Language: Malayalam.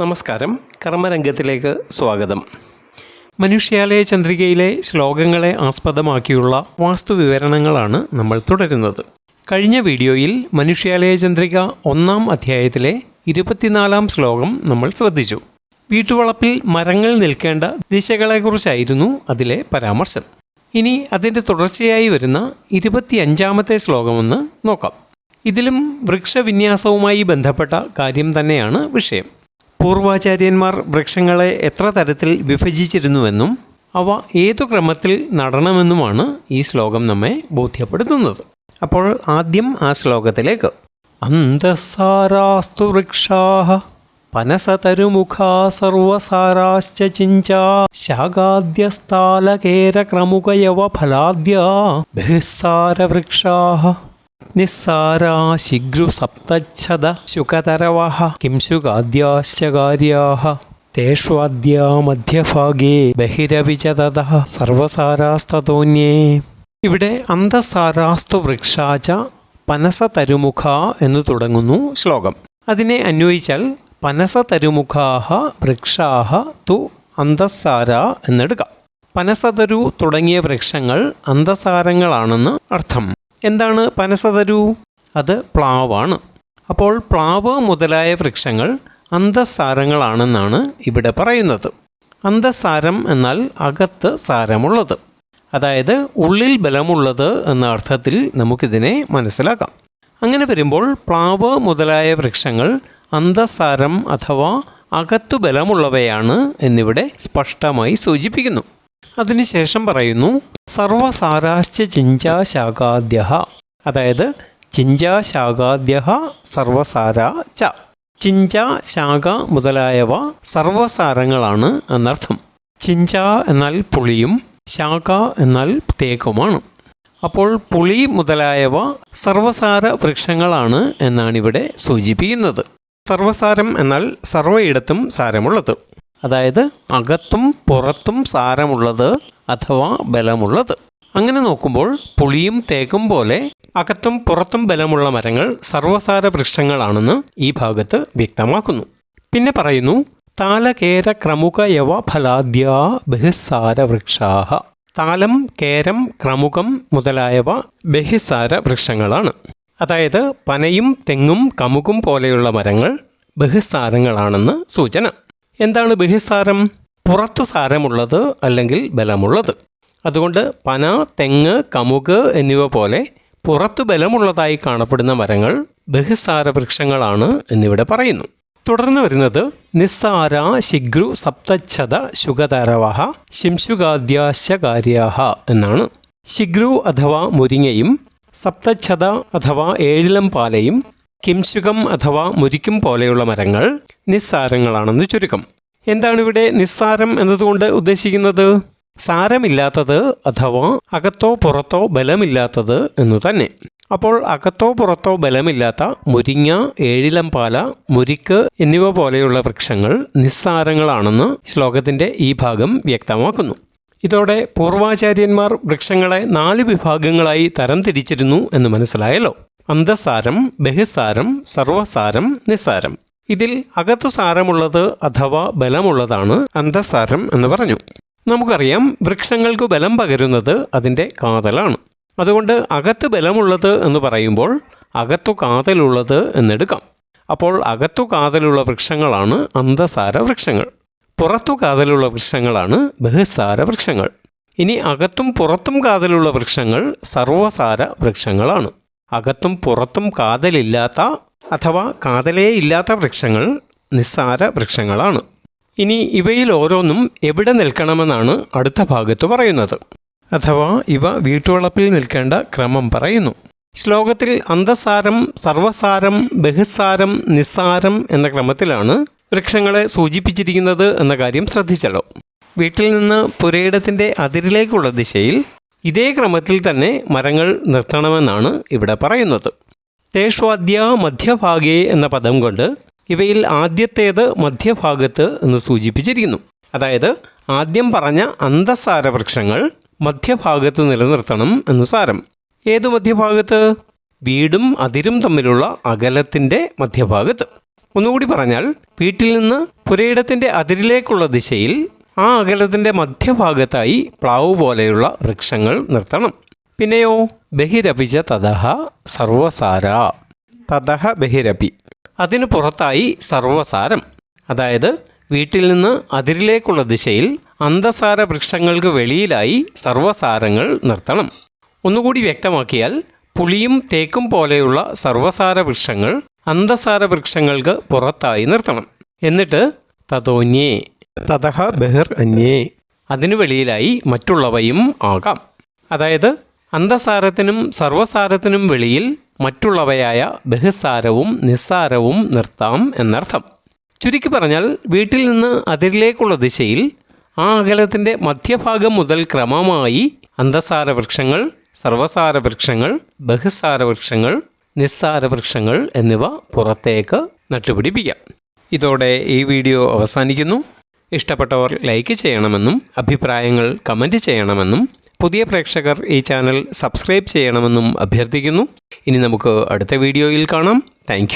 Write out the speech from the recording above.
നമസ്കാരം. കർമ്മരംഗത്തിലേക്ക് സ്വാഗതം. മനുഷ്യാലയ ചന്ദ്രികയിലെ ശ്ലോകങ്ങളെ ആസ്പദമാക്കിയുള്ള വാസ്തു വിവരണങ്ങളാണ് നമ്മൾ തുടരുന്നത്. കഴിഞ്ഞ വീഡിയോയിൽ മനുഷ്യാലയ ചന്ദ്രിക ഒന്നാം അധ്യായത്തിലെ ഇരുപത്തിനാലാം ശ്ലോകം നമ്മൾ ശ്രദ്ധിച്ചു. വീട്ടുവളപ്പിൽ മരങ്ങൾ നിൽക്കേണ്ട ദിശകളെക്കുറിച്ചായിരുന്നു അതിലെ പരാമർശം. ഇനി അതിന്റെ തുടർച്ചയായി വരുന്ന ഇരുപത്തിയഞ്ചാമത്തെ ശ്ലോകമൊന്ന് നോക്കാം. ഇതിലും വൃക്ഷവിന്യാസവുമായി ബന്ധപ്പെട്ട കാര്യം തന്നെയാണ് വിഷയം. പൂർവാചാര്യന്മാർ വൃക്ഷങ്ങളെ എത്ര തരത്തിൽ വിഭജിച്ചിരുന്നുവെന്നും അവ ഏതു ക്രമത്തിൽ നടണമെന്നുമാണ് ഈ ശ്ലോകം നമ്മെ ബോധ്യപ്പെടുത്തുന്നത്. അപ്പോൾ ആദ്യം ആ ശ്ലോകത്തിലേക്ക്. അന്തസാരാസ്തു വൃക്ഷാ പനസതരുമുഖാ സർവസാരാശ്ച ചിഞ്ചാ ശാഖാദ്യസ്ഥാലകേരക്രമുകയവ ഫലാദ്യ ബഹിസ്സാരവൃക്ഷാ നിസ്സാരാ ശിഗ്രു സപ്തച്ഛദ ശുകതരവഃ കിം ശുകാദ്യാശ്ച കാര്യാः തേഷ്വാദ്യാ മധ്യഭാഗേ ബഹിരവിചതത സർവസാരാസ്തതോന്യേ ഇവിടെ അന്തസാരാസ്തു വൃക്ഷാച പനസതരുമുഖ എന്ന് തുടങ്ങുന്നു ശ്ലോകം. അതിനെ അന്വയിച്ചാൽ പനസതരുമുഖാഹ വൃക്ഷാഹ തു അന്തസാര എന്നെടുക്കാം. പനസതരു തുടങ്ങിയ വൃക്ഷങ്ങൾ അന്തസാരങ്ങളാണെന്ന് അർത്ഥം. എന്താണ് പനസതരു അത് പ്ലാവാണ്. അപ്പോൾ പ്ലാവ് മുതലായ വൃക്ഷങ്ങൾ അന്തസാരങ്ങളാണെന്നാണ് ഇവിടെ പറയുന്നത്. അന്തസാരം എന്നാൽ അകത്ത് സാരമുള്ളത്. അതായത് ഉള്ളിൽ ബലമുള്ളത് എന്ന അർത്ഥത്തിൽ നമുക്കിതിനെ മനസ്സിലാക്കാം. അങ്ങനെ വരുമ്പോൾ പ്ലാവ് മുതലായ വൃക്ഷങ്ങൾ അന്തസാരം അഥവാ അകത്തു ബലമുള്ളവയാണ് എന്നിവിടെ സ്പഷ്ടമായി സൂചിപ്പിക്കുന്നു. അതിനുശേഷം പറയുന്നു സർവസാരാശ്ച ചിഞ്ചാശാഖാദ്യ അതായത് ചിഞ്ചാശാഖാദ്യ സർവസാര ച. ചിഞ്ച ശാഖ മുതലായവ സർവസാരങ്ങളാണ് എന്നർത്ഥം. ചിഞ്ച എന്നാൽ പുളിയും ശാഖ എന്നാൽ തേക്കുമാണ്. അപ്പോൾ പുളി മുതലായവ സർവസാര വൃക്ഷങ്ങളാണ് എന്നാണിവിടെ സൂചിപ്പിക്കുന്നത്. സർവസാരം എന്നാൽ സർവയിടത്തും സാരമുള്ളത്. അതായത് അകത്തും പുറത്തും സാരമുള്ളത് അഥവാ ബലമുള്ളത്. അങ്ങനെ നോക്കുമ്പോൾ പുളിയും തേക്കും പോലെ അകത്തും പുറത്തും ബലമുള്ള മരങ്ങൾ സർവസാര വൃക്ഷങ്ങളാണെന്ന് ഈ ഭാഗത്ത് വ്യക്തമാക്കുന്നു. പിന്നെ പറയുന്നു താലകേര ക്രമുക യവ ഫലാദ്യാ ബഹിസാര വൃക്ഷാഹ. താലം കേരം ക്രമുകം മുതലായവ ബഹിസാര വൃക്ഷങ്ങളാണ്. അതായത് പനയും തെങ്ങും കമുകും പോലെയുള്ള മരങ്ങൾ ബഹിസ്സാരങ്ങളാണെന്ന് സൂചന. എന്താണ് ബഹിസാരം പുറത്തു സാരമുള്ളത് അല്ലെങ്കിൽ ബലമുള്ളത്. അതുകൊണ്ട് പന തെങ്ങ് കമുക് എന്നിവ പോലെ പുറത്തു ബലമുള്ളതായി കാണപ്പെടുന്ന മരങ്ങൾ ബഹിസാര വൃക്ഷങ്ങളാണ് എന്നിവിടെ പറയുന്നു. തുടർന്ന് വരുന്നത് നിസ്സാര ശിഗ്രു സപ്തച്ഛത ശുഗതരവഹ ശിംശുഗാദ്യാശകാര്യാഹ എന്നാണ്. ശിഗ്രു അഥവാ മുരിങ്ങയും സപ്തച്ഛത അഥവാ ഏഴിലം പാലയും കിംശുകം അഥവാ മുരിക്കും പോലെയുള്ള മരങ്ങൾ നിസ്സാരങ്ങളാണെന്ന് ചുരുക്കം. എന്താണ് ഇവിടെ നിസ്സാരം എന്നതുകൊണ്ട് ഉദ്ദേശിക്കുന്നത്? സാരമില്ലാത്തത് അഥവാ അകത്തോ പുറത്തോ ബലമില്ലാത്തത് എന്നു തന്നെ. അപ്പോൾ അകത്തോ പുറത്തോ ബലമില്ലാത്ത മുരിങ്ങ ഏഴിലംപാല മുരിക്ക് എന്നിവ പോലെയുള്ള വൃക്ഷങ്ങൾ നിസ്സാരങ്ങളാണെന്ന് ശ്ലോകത്തിന്റെ ഈ ഭാഗം വ്യക്തമാക്കുന്നു. ഇതോടെ പൂർവാചാര്യന്മാർ വൃക്ഷങ്ങളെ നാല് വിഭാഗങ്ങളായി തരംതിരിച്ചിരുന്നു എന്ന് മനസ്സിലായല്ലോ. അന്തസാരം ബഹിസാരം സർവസാരം നിസാരം. ഇതിൽ അകത്തു സാരമുള്ളത് അഥവാ ബലമുള്ളതാണ് അന്തസാരം എന്ന് പറഞ്ഞു. നമുക്കറിയാം വൃക്ഷങ്ങൾക്ക് ബലം പകരുന്നത് അതിന്റെ കാതലാണ്. അതുകൊണ്ട് അകത്ത് ബലമുള്ളത് എന്ന് പറയുമ്പോൾ അകത്തു കാതലുള്ളത് എന്നെടുക്കാം. അപ്പോൾ അകത്തു കാതലുള്ള വൃക്ഷങ്ങളാണ് അന്തസാര വൃക്ഷങ്ങൾ. പുറത്തു കാതലുള്ള വൃക്ഷങ്ങളാണ് ബഹിസാര വൃക്ഷങ്ങൾ. ഇനി അകത്തും പുറത്തും കാതലുള്ള വൃക്ഷങ്ങൾ സർവസാര വൃക്ഷങ്ങളാണ്. അകത്തും പുറത്തും കാതലില്ലാത്ത അഥവാ കാതലേ ഇല്ലാത്ത വൃക്ഷങ്ങൾ നിസ്സാര വൃക്ഷങ്ങളാണ്. ഇനി ഇവയിൽ ഓരോന്നും എവിടെ നിൽക്കണമെന്നാണ് അടുത്ത ഭാഗത്ത് പറയുന്നത്. അഥവാ ഇവ വീട്ടുവളപ്പിൽ നിൽക്കേണ്ട ക്രമം പറയുന്നു. ശ്ലോകത്തിൽ അന്തസാരം സർവസാരം ബഹുസാരം നിസ്സാരം എന്ന ക്രമത്തിലാണ് വൃക്ഷങ്ങളെ സൂചിപ്പിച്ചിരിക്കുന്നത് എന്ന കാര്യം ശ്രദ്ധിച്ചല്ലോ. വീട്ടിൽ നിന്ന് പുരയിടത്തിന്റെ അതിരിലേക്കുള്ള ദിശയിൽ ഇതേ ക്രമത്തിൽ തന്നെ മരങ്ങൾ നിർത്തണമെന്നാണ് ഇവിടെ പറയുന്നത്. തേഷ്വാദ്യ മധ്യഭാഗേ എന്ന പദം കൊണ്ട് ഇവയിൽ ആദ്യത്തേത് മധ്യഭാഗത്ത് എന്ന് സൂചിപ്പിച്ചിരിക്കുന്നു. അതായത് ആദ്യം പറഞ്ഞ അന്തസാര വൃക്ഷങ്ങൾ മധ്യഭാഗത്ത് നിലനിർത്തണം എന്ന് സാരം. ഏതു മധ്യഭാഗത്ത്? വീടും അതിരും തമ്മിലുള്ള അകലത്തിന്റെ മധ്യഭാഗത്ത്. ഒന്നുകൂടി പറഞ്ഞാൽ വീട്ടിൽ നിന്ന് പുരയിടത്തിന്റെ അതിരിലേക്കുള്ള ദിശയിൽ ആ അകലത്തിന്റെ മധ്യഭാഗത്തായി പ്ലാവ് പോലെയുള്ള വൃക്ഷങ്ങൾ നിർത്തണം. പിന്നെയോ ബഹിരപിച്ച തതഹ സർവസാര. തതഹ ബഹിരപി അതിനു പുറത്തായി സർവസാരം. അതായത് വീട്ടിൽ നിന്ന് അതിരിലേക്കുള്ള ദിശയിൽ അന്തസാര വൃക്ഷങ്ങൾക്ക് വെളിയിലായി സർവസാരങ്ങൾ നിർത്തണം. ഒന്നുകൂടി വ്യക്തമാക്കിയാൽ പുളിയും തേക്കും പോലെയുള്ള സർവസാര വൃക്ഷങ്ങൾ അന്തസാര വൃക്ഷങ്ങൾക്ക് പുറത്തായി നിർത്തണം. എന്നിട്ട് തതോന്യേ. തതഹ ബഹിർ അന്യേ. അതിനു വെളിയിലായി മറ്റുള്ളവയും ആകാം. അതായത് അന്തസാരത്തിനും സർവസാരത്തിനും വെളിയിൽ മറ്റുള്ളവയായ ബഹിസാരവും നിസ്സാരവും നിർത്താം എന്നർത്ഥം. ചുരുക്കി പറഞ്ഞാൽ വീട്ടിൽ നിന്ന് അതിരിലേക്കുള്ള ദിശയിൽ ആ അകലത്തിന്റെ മധ്യഭാഗം മുതൽ ക്രമമായി അന്തസാര വൃക്ഷങ്ങൾ സർവസാര വൃക്ഷങ്ങൾ ബഹിസാര വൃക്ഷങ്ങൾ നിസ്സാര വൃക്ഷങ്ങൾ എന്നിവ പുറത്തേക്ക് നട്ടുപിടിപ്പിക്കാം. ഇതോടെ ഈ വീഡിയോ അവസാനിക്കുന്നു. ഇഷ്ടപ്പെട്ടവർ ലൈക്ക് ചെയ്യണമെന്നും അഭിപ്രായങ്ങൾ കമന്റ് ചെയ്യണമെന്നും പുതിയ പ്രേക്ഷകർ ഈ ചാനൽ സബ്സ്ക്രൈബ് ചെയ്യണമെന്നും അഭ്യർത്ഥിക്കുന്നു. ഇനി നമുക്ക് അടുത്ത വീഡിയോയിൽ കാണാം. താങ്ക്